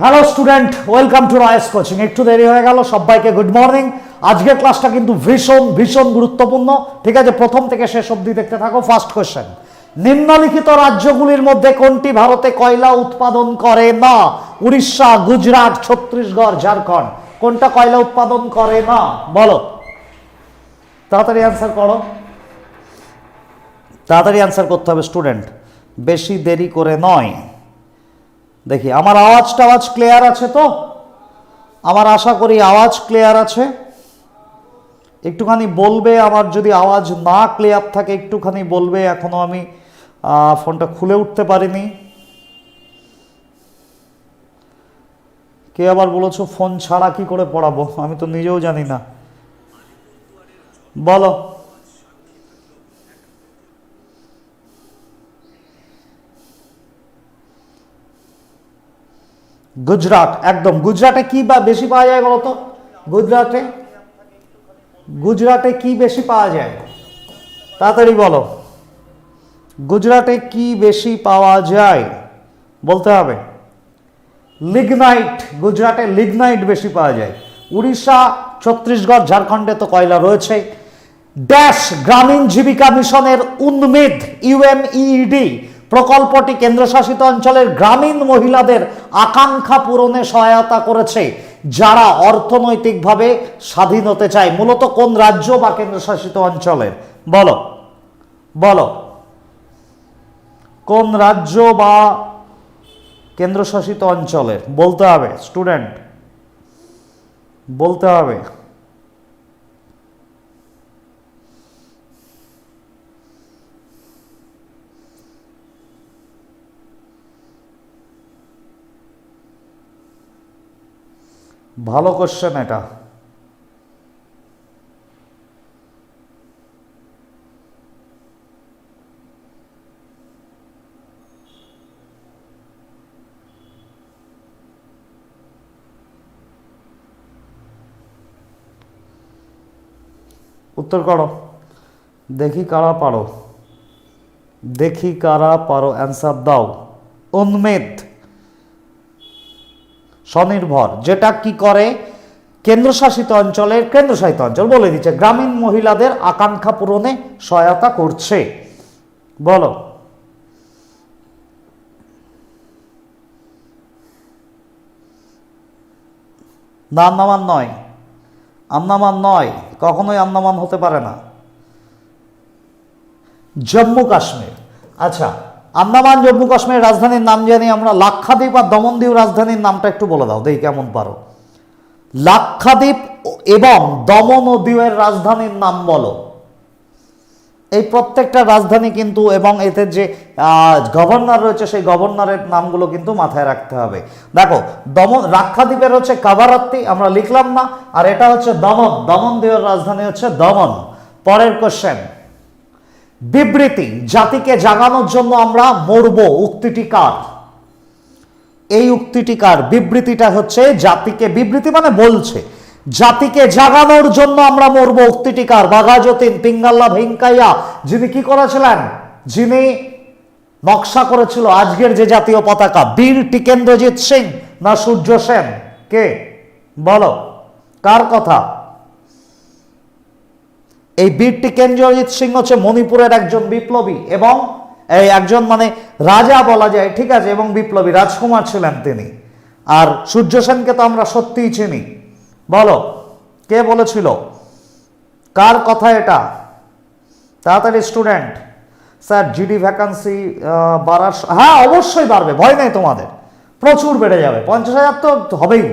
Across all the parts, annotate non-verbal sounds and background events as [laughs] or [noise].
Hello student welcome to Royce coaching একটু দেরি হয়ে গেল, সবাইকে গুড মর্নিং আজকের ক্লাসটা কিন্তু ভীষণ ভীষণ গুরুত্বপূর্ণ। ঠিক আছে, প্রথম থেকে শেষ অবধি দেখতে থাকো ফার্স্ট কোয়েশ্চেন নিম্নলিখিত রাজ্যগুলির মধ্যে কোনটি ভারতে কয়লা উৎপাদন করে না? উড়িষ্যা, গুজরাট, ছত্তিশগড়, ঝাড়খণ্ড। কোনটা কয়লা উৎপাদন করে না? বলো। তাড়াতাড়ি অ্যান্সার করো। তাড়াতাড়ি অ্যান্সার করতে হবে স্টুডেন্ট বেশি দেরি করে নয়। দেখি, আমার আওয়াজটা আওয়াজ ক্লিয়ার আছে তো? আমার আশা করি আওয়াজ ক্লিয়ার আছে। একটুখানি বলবে, আমার যদি আওয়াজ না ক্লিয়ার থাকে, একটুখানি বলবে, এখনও আমি ফোনটা খুলে উঠতে পারিনি। কে আবার বলেছ, ফোন ছাড়া কি করে পড়াবো? আমি তো নিজেও জানি না। বলো। গুজরাট, একদম। গুজরাটে কি বা বেশি পাওয়া যায় বলতো? গুজরাটে? গুজরাটে কি বেশি পাওয়া যায়? তাড়াতাড়ি বলো। গুজরাটে কি বেশি পাওয়া যায়? বলতে হবে। লিগনাইট, গুজরাটে লিগনাইট বেশি পাওয়া যায়। উড়িষ্যা, ছত্তিশগড়, ঝাড়খণ্ডে তো কয়লা রয়েছে। ড্যাশ গ্রামীণ জীবিকা মিশনের উন্মেদ ইউএমইডি প্রকল্পটি কেন্দ্রশাসিত অঞ্চলের গ্রামীণ মহিলাদের আকাঙ্ক্ষা পূরণে সহায়তা করেছে, যারা অর্থনৈতিকভাবে স্বাধীন হতে চায়। মূলত কোন রাজ্য বা কেন্দ্রশাসিত অঞ্চলের? বলো বলো। কোন রাজ্য বা কেন্দ্রশাসিত অঞ্চলের? বলতে হবে, স্টুডেন্ট। বলতে হবে। ভালো কোশ্চেন এটা। উত্তর করো। দেখি কারা পারো। দেখি কারা পারো অ্যান্সার দাও। উন্মেদ। স্বনির্ভর। যেটা কি করে? কেন্দ্রশাসিত অঞ্চলের কেন্দ্রশাসিত অঞ্চল বলে দিচ্ছে। গ্রামীণ মহিলাদের আকাঙ্ক্ষা পূরণে সহায়তা করছে। বলো। না, আন্দামান নয়। আন্দামান নয়। কখনোই আন্দামান হতে পারে না। জম্মু কাশ্মীর। আচ্ছা আন্দামান, জম্মু, কাশ্মীরের রাজধানীর নাম জানি আমরা, লাক্ষাদ্বীপ আর দমনদ্বীপ রাজধানীর নামটা একটু বলে দাও, দেখি কেমন পারো। লাক্ষাদ্বীপ এবং দমন ও দ্বীপের রাজধানীর নাম বলো। এই প্রত্যেকটা রাজধানী কিন্তু, এবং এতে যে গভর্নর রয়েছে, সেই গভর্নরের নামগুলো কিন্তু মাথায় রাখতে হবে। দেখো, দমন, লাক্ষাদ্বীপের হচ্ছে কাবারাত্তি, আমরা লিখলাম না, আর এটা হচ্ছে দমন দমন দ্বীপের রাজধানী হচ্ছে দমন। পরের কোশ্চেন বিবৃতি, জাতিকে জাগানোর জন্য আমরা মরব উক্তিটি কার? এই উক্তিটি কার? বিবৃতিটা হচ্ছে জাতিকে, বিবৃতি মানে বলছে, জাতিকে জাগানোর জন্য আমরা মরব উক্তিটি কার? বাঘাযতীন, পিঙ্গাল্লা, ভেঙ্কাইয়া, যিনি কি করেছিলেন? যিনি নকশা করেছিল আজকের যে জাতীয় পতাকা, বীর টিকেন্দ্রজিৎ সিং না সূর্য সেন? কে? বলো, কার কথা? এই বীরটি টিকেন্দ্রজিৎ সিং হচ্ছে মণিপুরের একজন বিপ্লবী এবং এই একজন মানে রাজা বলা যায়, ঠিক আছে, এবং বিপ্লবী রাজকুমার ছিলেন তিনি। আর সূর্য সেনকে তো আমরা সত্যিই চিনি। বলো, কে বলেছিল? কার কথা এটা? তাড়াতাড়ি স্টুডেন্ট, স্যার, জিডি ভ্যাকান্সি বাড়ার হ্যাঁ অবশ্যই বাড়বে, ভয় নেই তোমাদের। প্রচুর বেড়ে যাবে, পঞ্চাশ হাজার তো হবেই।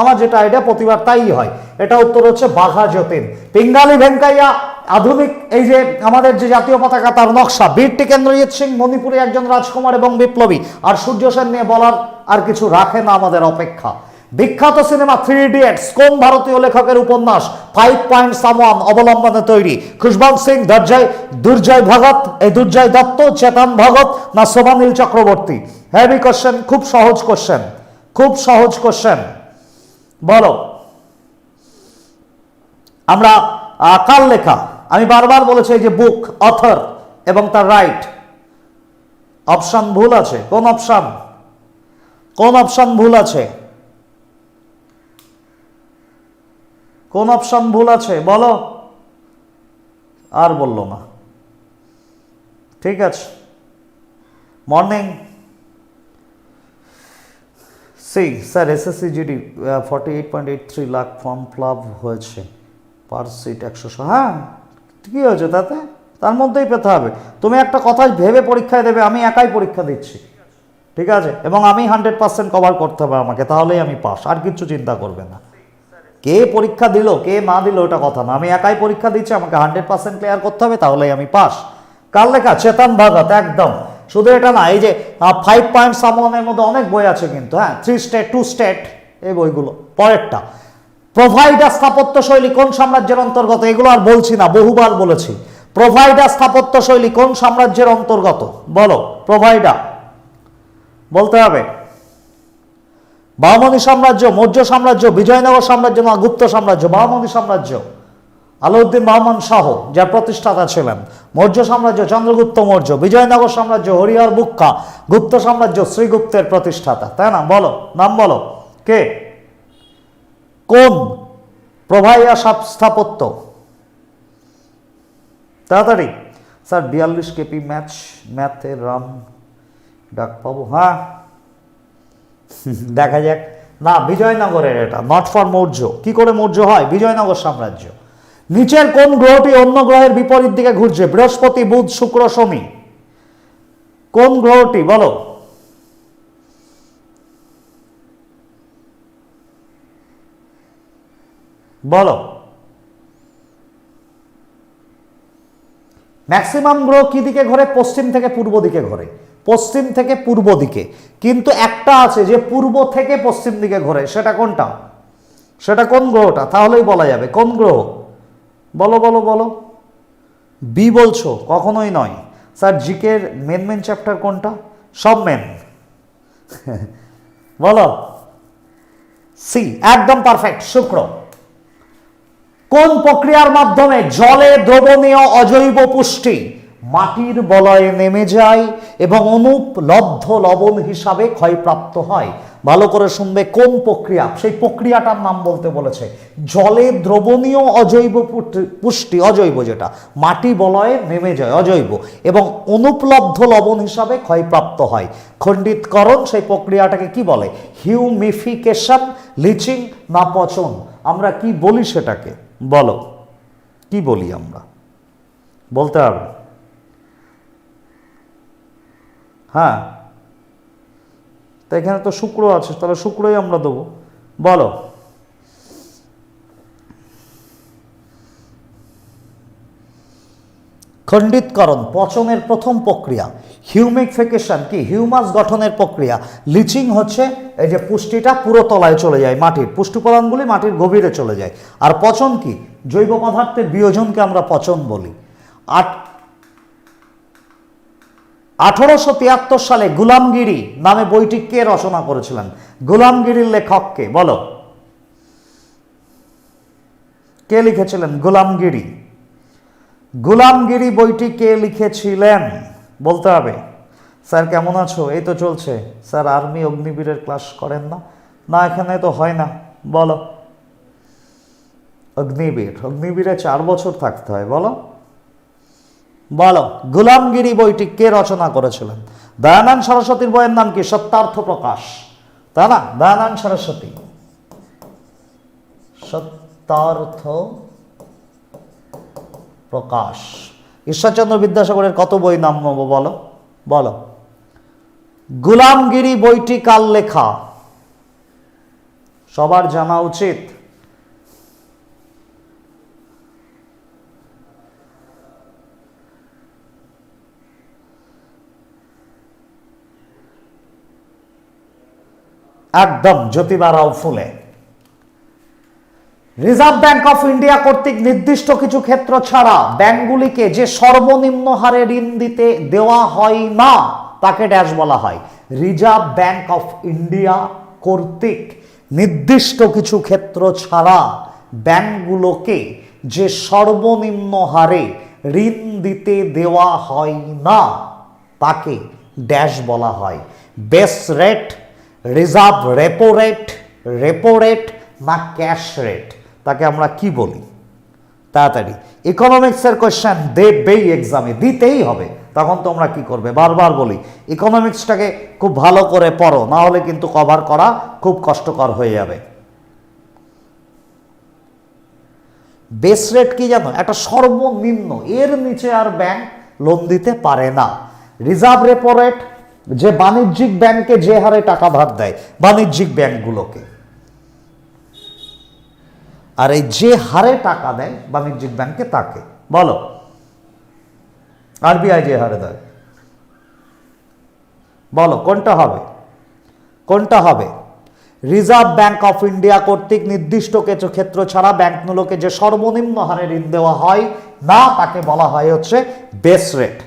আমার যেটা আইডিয়া প্রতিবার তাই হয়। এটা উত্তর হচ্ছে বাঘা যতীন। পিঙ্গালি ভেঙ্কাইয়া, আধুনিক এই যে আমাদের যে জাতীয় পতাকা, তার নকশা বীর টিকেন্দ্রজিৎ সিং, মণিপুরে একজন রাজকুমার এবং বিপ্লবী। আর সূর্য সেন নিয়ে বলার আর কিছু রাখে না আমাদের অপেক্ষা। বিখ্যাত সিনেমা থ্রি ইডিয়েটস কোন ভারতীয় লেখকের উপন্যাস ফাইভ পয়েন্ট সামওয়ান অবলম্বনে তৈরি? খুশবন্ত সিং, দর্জয়, দুর্জয় ভগত, এই দুর্জয় দত্ত, চেতন ভগত, না শোভানীল চক্রবর্তী? হেভি কোশ্চেন খুব সহজ কোশ্চেন খুব সহজ কোশ্চেন বলো। আমরা কাল লেখা? আমি বারবার বলেছি যে বুক অথর এবং তার রাইট অপশান ভুল আছে। কোন অপশান কোন অপশান ভুল আছে? কোন অপশান ভুল আছে? বলো। আর বলল না। ঠিক আছে। Morning C sir SSC GD forty eight point eight three lakh form flop হয়েছে। পার সিট একশো হ্যাঁ কী হয়েছে তাতে? তার মধ্যেই পেতে হবে। তুমি একটা কথা ভেবে পরীক্ষায় দেবে, আমি একাই পরীক্ষা দিচ্ছি। ঠিক আছে? এবং আমি হান্ড্রেড পার্সেন্ট কভার করতে হবে আমাকে, তাহলেই আমি পাস আর কিচ্ছু চিন্তা করবে না। কে পরীক্ষা দিল, কে না দিল, ওটা কথা না। আমি একাই পরীক্ষা দিচ্ছি, আমাকে হান্ড্রেড পার্সেন্ট ক্লিয়ার করতে হবে, তাহলেই আমি পাস কার লেখা? চেতন ভগত, একদম। শুধু এটা না, এই যে ফাইভ পয়েন্ট সামনের মধ্যে অনেক বই আছে কিন্তু হ্যাঁ থ্রি স্টেট টু স্টেট এই বইগুলো, পরেরটা। প্রোভাইডার স্থাপত্য শৈলী কোন সাম্রাজ্যের অন্তর্গত? এগুলো আর বলছি না, বহুবার বলেছি। প্রোভাইডার স্থাপত্য শৈলী কোন সাম্রাজ্যের অন্তর্গত? বলো প্রোভাইডার বলতে হবে। বামনী সাম্রাজ্য, মৌর্য সাম্রাজ্য, বিজয়নগর সাম্রাজ্য না, গুপ্ত সাম্রাজ্য? বামনী সাম্রাজ্য। আলাউদ্দিন বাহমান শাহ, যার প্রতিষ্ঠাতা ছিলেন। মৌর্য সাম্রাজ্য চন্দ্রগুপ্ত মৌর্য, বিজয়নগর সাম্রাজ্য হরিহর বুক্কা, গুপ্ত সাম্রাজ্য শ্রীগুপ্তের প্রতিষ্ঠাতা। তাই না? বলো, নাম বলো। কে? কোন প্রভাইয়া স্থাপত্য? তাড়াতাড়ি। স্যার, বিয়াল্লিশ কেপি ম্যাচ ম্যাথের রান, ডাক পাবো? হ্যাঁ। [laughs] দেখা যাক। না, বিজয়নগরের এটা নট ফর মৌর্য। কি করে মৌর্য হয়? বিজয়নগর সাম্রাজ্য। নিচের কোন গ্রহটি অন্য গ্রহের বিপরীত দিকে ঘুরছে? বৃহস্পতি, বুধ, শুক্র, শনি। কোন গ্রহটি? বলো। বলো। ম্যাক্সিমাম গ্রহ কি দিকে ঘোরে? পশ্চিম থেকে পূর্ব দিকে ঘোরে। পশ্চিম থেকে পূর্ব দিকে। কিন্তু একটা আছে যে পূর্ব থেকে পশ্চিম দিকে ঘোরে, সেটা কোনটা? সেটা কোন গ্রহটা? তাহলেই বলা যাবে। কোন গ্রহ? বলো বলো বলো। বি বলছো, কখনোই নয়। স্যার, জিকের মেন মেন চ্যাপ্টার কোনটা? সব মেন [laughs] বলো। সি, একদম পারফেক্ট শুক্র। কোন প্রক্রিয়ার মাধ্যমে জলে দ্রবণীয় অজৈব পুষ্টি মাটির বলয়ে নেমে যায় এবং অনুপলব্ধ লবণ হিসাবে ক্ষয়প্রাপ্ত হয়। ভালো করে শুনবে কোন প্রক্রিয়া? সেই প্রক্রিয়াটার নাম বলতে বলেছে জলে দ্রবণীয় অজৈব পুষ্টি অজৈব যেটা, মাটি বলয়ে নেমে যায় অজৈব এবং অনুপলব্ধ লবণ হিসাবে ক্ষয়প্রাপ্ত হয়। খণ্ডিতকরণ, সেই প্রক্রিয়াটাকে কি বলে? হিউমিফিকেশন, লিচিং, না পচন? আমরা কি বলি সেটাকে? বলো। কি বলি আমরা? বলতে হবে। হ্যাঁ। তো এখানে তো শুক্র আছে, তাহলে শুক্রই আমরা দেবো। বলো। খণ্ডিতকরণ, পচনের প্রথম প্রক্রিয়া। হিউমিফিকেশন কি? হিউমাস গঠনের প্রক্রিয়া। লিচিং হচ্ছে এই যে পুষ্টিটা পুরো তলায় চলে যায় মাটির। পুষ্টি উপাদানগুলি মাটির গভীরে চলে যায়। আর পচন কি? জৈব পদার্থের বিয়োজনকে আমরা পচন বলি। আট আঠারোশো তিয়াত্তর সালে গুলামগিরি নামে বইটি কে রচনা করেছিলেন? গুলামগিরির লেখককে বলো। কে লিখেছিলেন? গুলামগিরি। গুলামগিরি বইটি কে লিখেছিলেন? বলতে হবে। স্যার, কেমন আছো? এই তো চলছে। স্যার, আর্মি অগ্নিবীরের ক্লাস করেন না? না, এখানে তো হয় না। বলো। অগ্নিবীর। অগ্নিবীরে চার বছর থাকতে হয়। বলো। বলো, গুলামগিরি বইটি কে রচনা করেছিলেন? দয়ানন্দ সরস্বতীর বইয়ের নাম কি? সত্যার্থ প্রকাশ। তাই না? দয়ানন্দ সরস্বতী। সত্যার্থ প্রকাশ। ঈশ্বরচন্দ্র বিদ্যাসাগরের কত বই নাম নেব বলো? বলো। গুলামগিরি বইটি কাল লেখা? সবার জানা উচিত। একদম জ্যোতিবা রাও ফুলে। রিজার্ভ ব্যাংক অফ ইন্ডিয়া কর্তৃক নির্দিষ্ট কিছু ক্ষেত্র ছাড়া ব্যাংকগুলিকে যে সর্বনিম্ন হারে ঋণ দিতে দেওয়া হয় না, তাকে ড্যাশ বলা হয়। রিজার্ভ ব্যাংক অফ ইন্ডিয়া কর্তৃক নির্দিষ্ট কিছু ক্ষেত্র ছাড়া ব্যাংকগুলোকে যে সর্বনিম্ন হারে ঋণ দিতে দেওয়া হয় না, তাকে ড্যাশ বলা হয়। Base rate reserve repo rate repo rate না ক্যাশ রেট তাকে আমরা কি বলি? তাড়াতাড়ি। ইকোনমিক্সের কোয়েশ্চেন দেবেই এক্সামে দিতেই হবে। তখন তোমরা কি করবে? বারবার বলি ইকোনমিক্সটাকে খুব ভালো করে পড়ো, না হলে কিন্তু কভার করা খুব কষ্টকর হয়ে যাবে। বেস রেট কি জানো? একটা সর্বনিম্ন। এর নিচে আর ব্যাংক লোন দিতে পারে না। রিজার্ভ রেপো রেট যে বাণিজ্যিক ব্যাংকে যে হারে টাকা ধার দেয়, বাণিজ্যিক ব্যাংকগুলোকে। আর এই যে হারে টাকা দেয়, বাণিজ্যিক ব্যাংকে তাকে। বলো। আরবিআই যে হারে দেয়। বলো, কোনটা হবে? কোনটা হবে? রিজার্ভ ব্যাংক অফ ইন্ডিয়া কর্তৃক নির্দিষ্ট কিছু ক্ষেত্র ছাড়া ব্যাংকগুলোকে যে সর্বনিম্ন হারে ঋণ দেওয়া হয়, না তাকে বলা হয় হচ্ছে বেস রেট।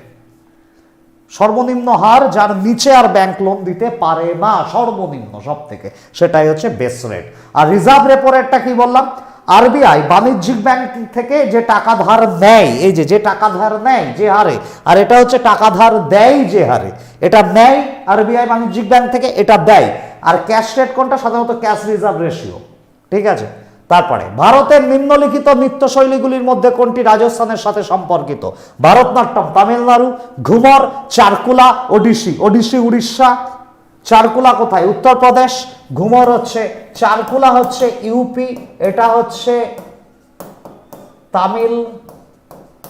সর্বনিম্ন হার যার নিচে আর ব্যাংক লোন দিতে পারে না, সর্বনিম্ন সব থেকে সেটাই হচ্ছে বেস রেট আর রিজার্ভ রেপো রেটটা কি বললাম? আরবিআই বাণিজ্যিক ব্যাংক থেকে যে টাকা ধার নেয়, এই যে যে টাকা ধার নেয়, যে হারে, আর এটা হচ্ছে টাকা ধার দেয় যে হারে। এটা নেয় আরবিআই বাণিজ্যিক ব্যাংক থেকে, এটা দেয়। আর ক্যাশ রেট কোনটা? সাধারণত ক্যাশ রিজার্ভ রেশিও ঠিক আছে? তারপরে, ভারতের নিম্নলিখিত নৃত্যশৈলীগুলির মধ্যে কোনটি রাজস্থানের সাথে সম্পর্কিত? ভারতনাট্যম, তামিলনাড়ু, ঘুমর, চারকুলা ওডিসি ওডিসি উড়িষ্যা। চারকুলা কোথায়? উত্তরপ্রদেশ। ঘুমর হচ্ছে, চারকুলা হচ্ছে ইউপি এটা হচ্ছে তামিল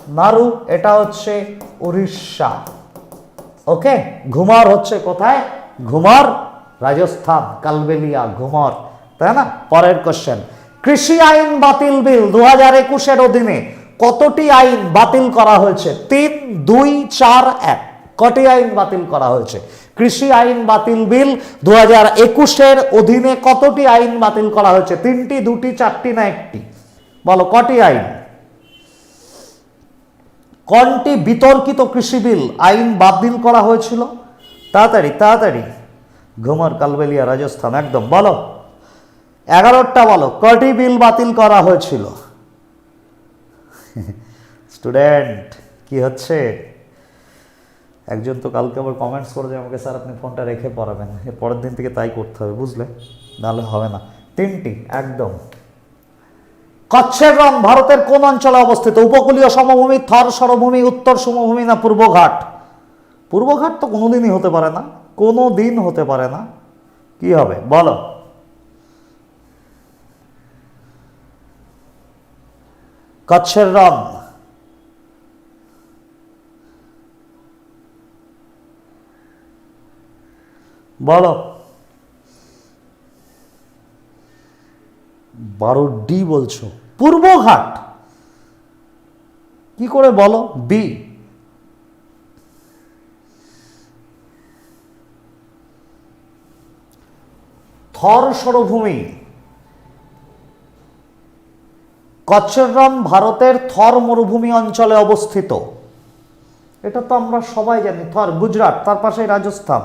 নাড়ু এটা হচ্ছে উড়িষ্যা। ওকে ঘুমর হচ্ছে কোথায়? ঘুমর, রাজস্থান, কালবেলিয়া, ঘুমর, তাই না? পরের কোশ্চেন কৃষি আইন বাতিল বিল দু হাজার একুশের অধীনে কতটি আইন বাতিল করা হয়েছে? তিন, দুই, চার, এক। কটি আইন বাতিল করা হয়েছে? কৃষি আইন বাতিল বিল দু হাজার একুশের অধীনে কতটি আইন বাতিল করা হয়েছে? তিনটি, দুটি, চারটি না একটি? বলো, কটি আইন? কোনটি বিতর্কিত কৃষি বিল আইন বাতিল করা হয়েছিল? তাড়াতাড়ি তাড়াতাড়ি। ঘুমর কালবেলিয়া রাজস্থান, একদম, বলো। এগারোটা বলো কটি বিল বাতিল করা হয়েছিল? স্টুডেন্ট কি হচ্ছে? একজন তো কালকে আবার কমেন্টস করে যে আমাকে স্যার আপনি ফোনটা রেখে পড়াবেন। এর পরের দিন থেকে তাই করতে হবে, বুঝলে? নাহলে হবে না। তিনটি, একদম। কচ্ছের রং ভারতের কোন অঞ্চলে অবস্থিত? উপকূলীয় সমভূমি, থর সরভূমি, উত্তর সমভূমি না পূর্বঘাট পূর্বঘাট তো কোনোদিনই হতে পারে না কোনো দিন হতে পারে না। কি হবে? বলো। কচ্ছের রং। বলো। বারো ডি বলছো। পূর্বঘাট কি করে বলো? বি। থর সরভূমি। কচ্ছররাম ভারতের থর মরুভূমি অঞ্চলে অবস্থিত। এটা তো আমরা সবাই জানি, থর, গুজরাট, তার পাশেই রাজস্থান,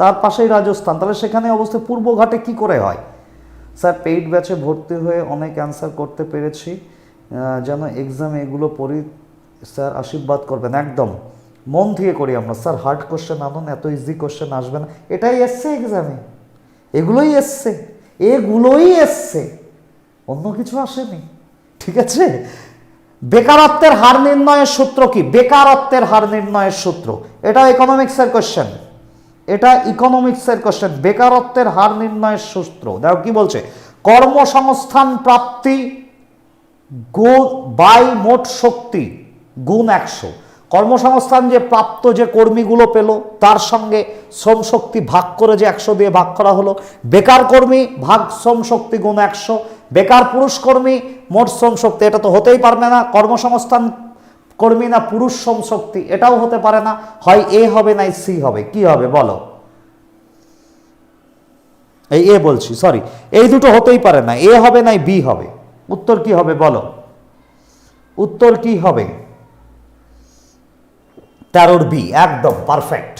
তার পাশেই রাজস্থান। তাহলে সেখানে অবস্থা পূর্বঘাটে কি করে হয়? স্যার, পেইড ব্যাচে ভর্তি হয়ে অনেক অ্যান্সার করতে পেরেছি। যেন এক্সামে এগুলো পড়ি, স্যার আশীর্বাদ করবেন, একদম। মন থেকে করি আমরা। স্যার হার্ড কোশ্চেন আনুন, এত ইজি কোশ্চেন আসবে না। এটাই এসছে এক্সামে এগুলোই এসছে এগুলোই এসছে অন্য কিছু আসেনি। ঠিক আছে? বেকারত্বের হার নির্ণয়ের সূত্র কি? বেকারত্বের হার নির্ণয়ের সূত্র। এটা ইকোনমিক্সের কোশ্চেন এটা ইকোনমিক্সের কোশ্চেন বেকারত্বের হার নির্ণয়ের সূত্র। দেখো কি বলছে? কর্মসংস্থান প্রাপ্তি গুণ বাই মোট শক্তি গুণ একশো। কর্মসংস্থান যে প্রাপ্ত যে কর্মীগুলো পেল, তার সঙ্গে শ্রম শক্তি ভাগ করে যে একশো দিয়ে ভাগ করা হলো। বেকার কর্মী ভাগ শ্রম শক্তি গুণ একশো। বেকার পুরুষ কর্মী, মোট শ্রম শক্তি, এটা তো হতেই পারবে না। কর্মসংস্থান কর্মী না পুরুষ শ্রম শক্তি, এটাও হতে পারে না। হয় এ হবে না, সি হবে। কি হবে, বলো? এই এ বলছি সরি এই দুটো হতেই পারে না, এ হবে না, বি হবে। উত্তর কি হবে, বলো? উত্তর কি হবে? তেরোর বি, একদম পারফেক্ট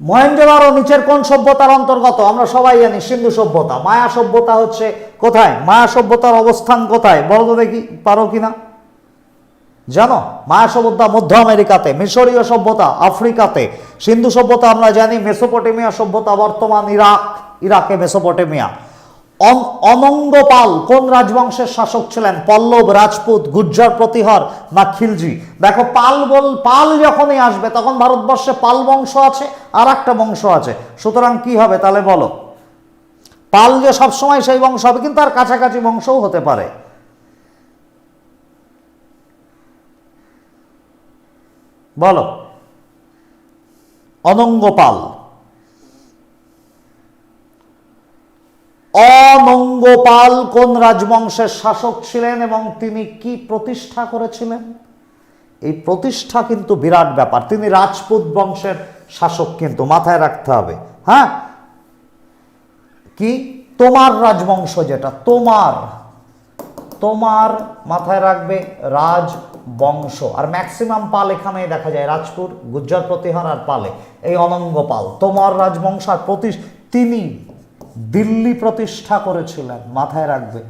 মহেঞ্জোদারো নিচের কোন সভ্যতার অন্তর্গত? আমরা সবাই জানি সিন্ধু সভ্যতা। মায়া সভ্যতা হচ্ছে কোথায়? মায়া সভ্যতার অবস্থান কোথায়? বলো তো দেখি, পারো কিনা? জানো, মায়া সভ্যতা মধ্য আমেরিকাতে, মিশরীয় সভ্যতা আফ্রিকাতে। সিন্ধু সভ্যতা আমরা জানি, মেসোপটেমিয়া সভ্যতা, বর্তমান ইরাক, ইরাকে মেসোপটেমিয়া। অনঙ্গপাল কোন রাজবংশের শাসক ছিলেন? পল্লব, রাজপুত গুর্জর প্রতিহর, না খিলজি? দেখো, পাল বল, পাল যখনই আসবে, তখন ভারতবর্ষে পাল বংশ আছে, আর একটা বংশ আছে। সুতরাং কি হবে তাহলে বলো? পাল যে সবসময় সেই বংশ হবে, কিন্তু আর কাছাকাছি বংশও হতে পারে। বলো? অনঙ্গপাল অনঙ্গপাল কোন রাজবংশের শাসক ছিলেন এবং তিনি কি প্রতিষ্ঠা করেছিলেন? এই প্রতিষ্ঠা কিন্তু বিরাট ব্যাপার। তিনি রাজপুত বংশের শাসক কিন্তু, মাথায় রাখতে হবে। হ্যাঁ? কি? তোমার রাজবংশ যেটা, তোমার তোমার মাথায় রাখবে রাজবংশ। আর ম্যাক্সিমাম পাল এখানেই দেখা যায় রাজপুর গুজ্জর প্রতিহার আর পালে। এই অনঙ্গ পাল তোমার রাজবংশ আর প্রতি তিনি দিল্লি প্রতিষ্ঠা করেছিলেন, মাথায় রাখবে।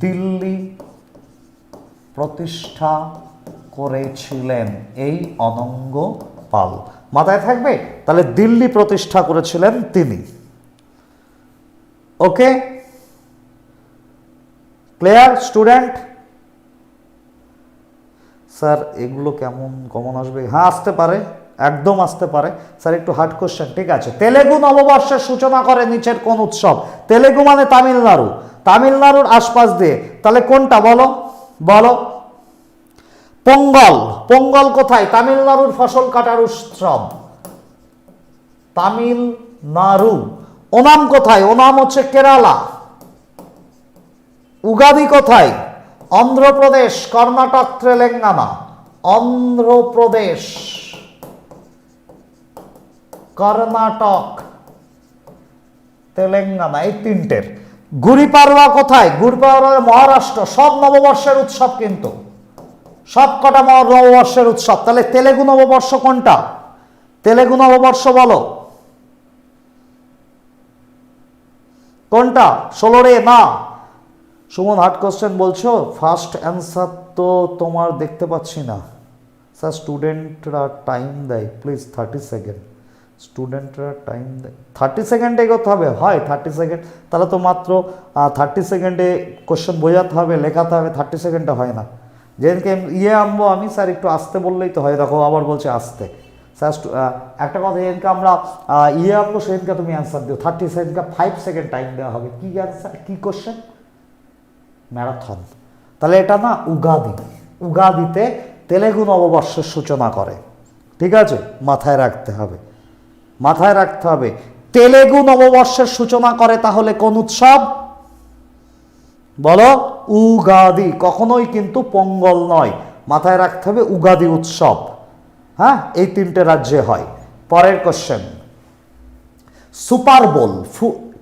দিল্লি প্রতিষ্ঠা করেছিলেন এই অনঙ্গ পাল। মাথায় থাকবে? তাহলে দিল্লি প্রতিষ্ঠা করেছিলেন তিনি। ওকে? Clear, student? স্যার, এগুলো কেমন কমন আসবে? হ্যাঁ আসতে পারে। একদম আসতে পারে। স্যার, একটু হার্ড কোশ্চেন ঠিক আছে? তেলেগু নববর্ষের সূচনা করে নিচের কোন উৎসব? তেলেগু মানে তামিলনাড়ু। তামিলনাড়ুর আশপাশ দিয়ে। তাহলে কোনটা বলো? বলো। পঙ্গল। পঙ্গল কোথায়? তামিলনাড়ুর ফসল কাটার উৎসব। তামিলনাড়ু। ওনাম কোথায়? ওনাম হচ্ছে কেরালা। উগাদি কোথায়? অন্ধ্রপ্রদেশ, কর্ণাটক, তেলেঙ্গানা। অন্ধ্রপ্রদেশ। কর্ণাটক, তেলেঙ্গানা, এই তিনটের। গুড়ি পাড়ওয়া কোথায়? গুড়ি পাড়ওয়া মহারাষ্ট্র। সব নববর্ষের উৎসব কিন্তু। সব কটা নববর্ষের উৎসব। তাহলে তেলেগু নববর্ষ কোনটা? তেলেগু নববর্ষ বলো। কোনটা? ষোলো রে, না। সুমন হার্ড কোশ্চেন বলছো? ফার্স্ট অ্যান্সার তো তোমার দেখতে পাচ্ছি না। স্যার স্টুডেন্টরা টাইম দেয়। প্লিজ থার্টি সেকেন্ড স্টুডেন্টরা টাইম দেয় থার্টি সেকেন্ডে এগোতে হবে। হয় থার্টি সেকেন্ড তাহলে তো মাত্র থার্টি সেকেন্ডে কোশ্চেন বোঝাতে হবে, লেখাতে হবে থার্টি সেকেন্ডে হয় না। যেদিনকে ইয়ে আনব আমি, স্যার একটু আসতে বললেই তো হয়, দেখো আবার বলছে আসতে। স্যার একটা কথা, যেদিনকে আমরা ইয়ে আনব, সেদিনকে তুমি অ্যান্সার দিও। থার্টি সেকেন্ডকে ফাইভ সেকেন্ড টাইম দেওয়া হবে। কী অ্যান্সার কী কোশ্চেন ম্যারাথন তাহলে এটা না উগাদি। উগাদিতে তেলেগু নববর্ষের সূচনা করে। ঠিক আছে? মাথায় রাখতে হবে। মাথায় রাখতে হবে। তেলেগু নববর্ষের সূচনা করে তাহলে কোন উৎসব? বলো, উগাদি। কখনোই কিন্তু পঙ্গল নয়। মাথায় রাখতে হবে উগাদি উৎসব। হ্যাঁ এই তিনটে রাজ্যে হয়। পরের question Super Bowl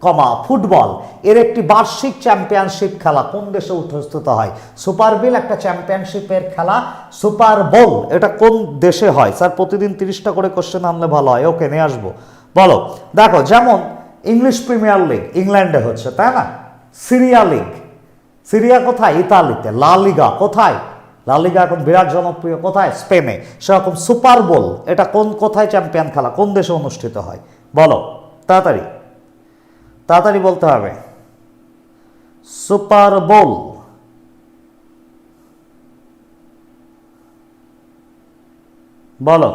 comma, football. এর একটি বার্ষিক চ্যাম্পিয়নশিপ খেলা কোন দেশে উত্থিত হয়? সুপার বিল একটা চ্যাম্পিয়নশিপের খেলা, সুপার বোল, এটা কোন দেশে হয়? স্যার, প্রতিদিন তিরিশটা করে কোশ্চেন আনলে ভালো হয়। ওকে নিয়ে আসব। বলো, দেখো, যেমন ইংলিশ প্রিমিয়ার লিগ ইংল্যান্ডে হচ্ছে, তাই না? Syria league. সিরিয়া কোথায়? ইতালিতে। লা লিগা কোথায়? লা লিগা এখন বিরাট জনপ্রিয় কোথায়? স্পেনে। সেরকম সুপার বোল, এটা কোন কোথায় চ্যাম্পিয়ন খেলা? কোন দেশে অনুষ্ঠিত হয়? বলো, তাড়াতাড়ি। তাড়াতাড়ি বলতে হবে। সুপার বোল বলো।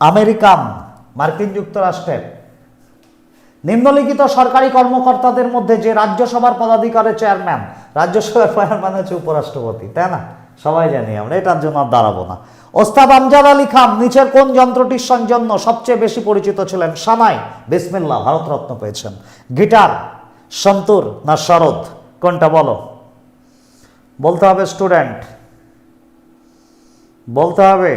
আমেরিকান মার্কিন যুক্তরাষ্ট্রের। নিম্নলিখিত সরকারি কর্মকর্তাদের মধ্যে যে রাজ্যসভার পদাধিকারের চেয়ারম্যান রাজ্যসভার চেয়ারম্যান হচ্ছে উপরাষ্ট্রপতি, তাই না? সবাই জানি আমরা, এটার জন্য আর দাঁড়াবো না। ওস্তাদ আমজাদ আলী খান, নিচের কোন যন্ত্রটির জন্য সবচেয়ে বেশি পরিচিত ছিলেন? সানাই বিসমিল্লা ভারতরত্ন পেয়েছেন। গিটার, সন্তুর না শরৎ? কোনটা বলো? বলতে হবে স্টুডেন্ট। বলতে হবে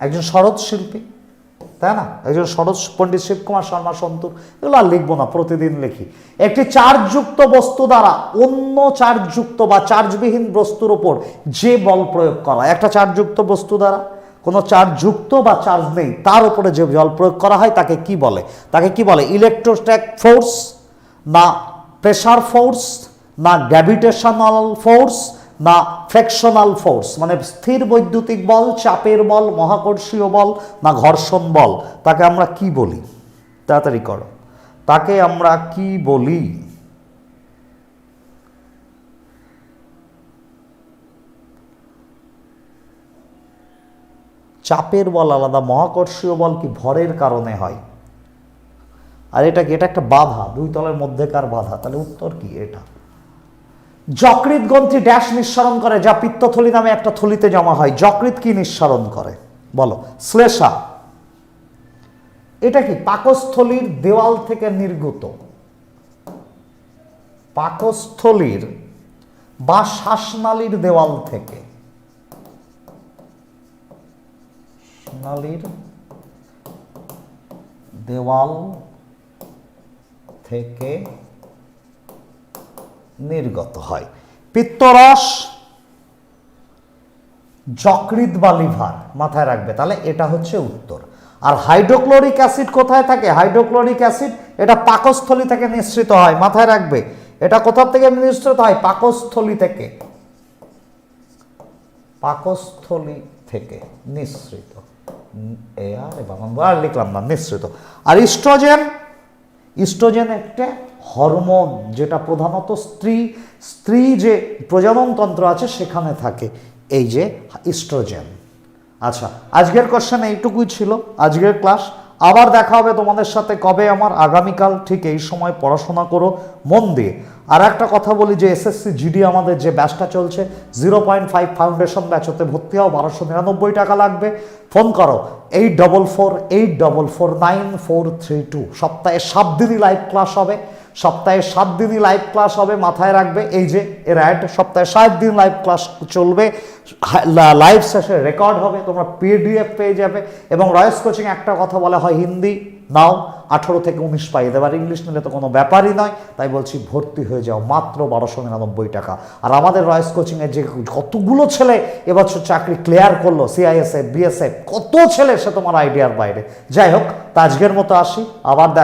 একজন শরৎ শিল্পী? তাই না? একজন শরৎ পণ্ডিত শিবকুমার শর্মা সন্তুর, এগুলো আর লিখব না, প্রতিদিন লিখি। একটি চার্জযুক্ত বস্তু দ্বারা অন্য চার্জযুক্ত বা চার্জবিহীন বস্তুর ওপর যে বল প্রয়োগ করা, একটা চার্জযুক্ত বস্তু দ্বারা কোনো চার্জযুক্ত বা চার্জ নেই, তার উপরে যে জল প্রয়োগ করা হয় তাকে কি বলে? তাকে কি বলে? ইলেকট্রোস্ট্যাক ফোর্স না প্রেশার ফোর্স না গ্র্যাভিটেশনাল ফোর্স না ফ্র্যাকশনাল ফোর্স মানে স্থির বৈদ্যুতিক বল, চাপের বল, মহাকর্ষীয় বল না ঘর্ষণ বল, তাকে আমরা কি বলি? তাড়াতাড়ি করো। তাকে আমরা কি বলি? চাপের বল আলাদা, মহাকর্ষীয় বল কি ভরের কারণে হয়? আর এটা কি, এটা একটা বাধা? দুই তলের মধ্যেকার বাধা, তাহলে উত্তর কি এটা? যকৃৎ গ্রন্থি ড্যাশ নিঃসরণ করে, যা পিত্তথলি নামে একটা থলিতে জমা হয়। যকৃৎ কি নিঃসরণ করে? বলো। শ্লেষা। এটা কি পাকস্থলীর দেওয়াল থেকে নির্গত? পাকস্থলীর বা শ্বাসনালীর দেওয়াল থেকে। নালীর দেওয়াল থেকে নির্গত হয়। পিত্তরস যকৃত বা লিভার মাথায় রাখবে। তাহলে এটা হচ্ছে উত্তর। আর হাইড্রোক্লোরিক অ্যাসিড কোথায় থাকে? হাইড্রোক্লোরিক অ্যাসিড এটা পাকস্থলী থেকে নিঃসৃত হয়, মাথায় রাখবে। এটা কোথা থেকে নিঃসৃত হয়? পাকস্থলী থেকে। পাকস্থলী থেকে নিঃসৃত। এবং আর লিখলাম না, নিঃসৃত। আর ইস্ট্রোজেন? ইস্ট্রোজেন একটা হরমোন, যেটা প্রধানত স্ত্রী স্ত্রী যে প্রজননতন্ত্র আছে সেখানে থাকে, এই যে ইস্ট্রোজেন আচ্ছা আজকের কোশ্চেন এইটুকুই ছিল, আজকের ক্লাস আবার দেখা হবে তোমাদের সাথে কবে আমার, আগামীকাল ঠিক এই সময় পড়াশোনা করো, মন দিয়ে। আর একটা কথা বলি, যে এসএসসি জিডি আমাদের যে ব্যাচটা চলছে zero point five foundation batch হতে ভর্তি হও, বারোশো নিরানব্বই টাকা লাগবে। ফোন করো eight double four eight double four nine four three two সপ্তাহে সাত দিনই লাইভ ক্লাস হবে। সপ্তাহে সাত দিনই লাইভ ক্লাস হবে, মাথায় রাখবে। এই যে এর অ্যাড সপ্তাহে সাত দিন লাইভ ক্লাস চলবে। লাইভ সেশন রেকর্ড হবে, তোমরা পিডিএফ পেয়ে যাবে। এবং রয়েস কোচিং একটা কথা বলা হয় হিন্দি। নাও, আঠারো থেকে উনিশ পাইয়ে দেবে আর ইংলিশ নিলে তো কোনো ব্যাপারই নয়। তাই বলছি, ভর্তি হয়ে যাও, মাত্র বারোশো নিরানব্বই টাকা। আর আমাদের রয়েস কোচিংয়ের যে কতগুলো ছেলে এবছর চাকরি ক্লিয়ার করল সিআইএসএফ বিএসএফ কত ছেলে সে তোমার আইডিয়ার বাইরে। যাই হোক, তা আজকের মতো আসি। আবার দেখ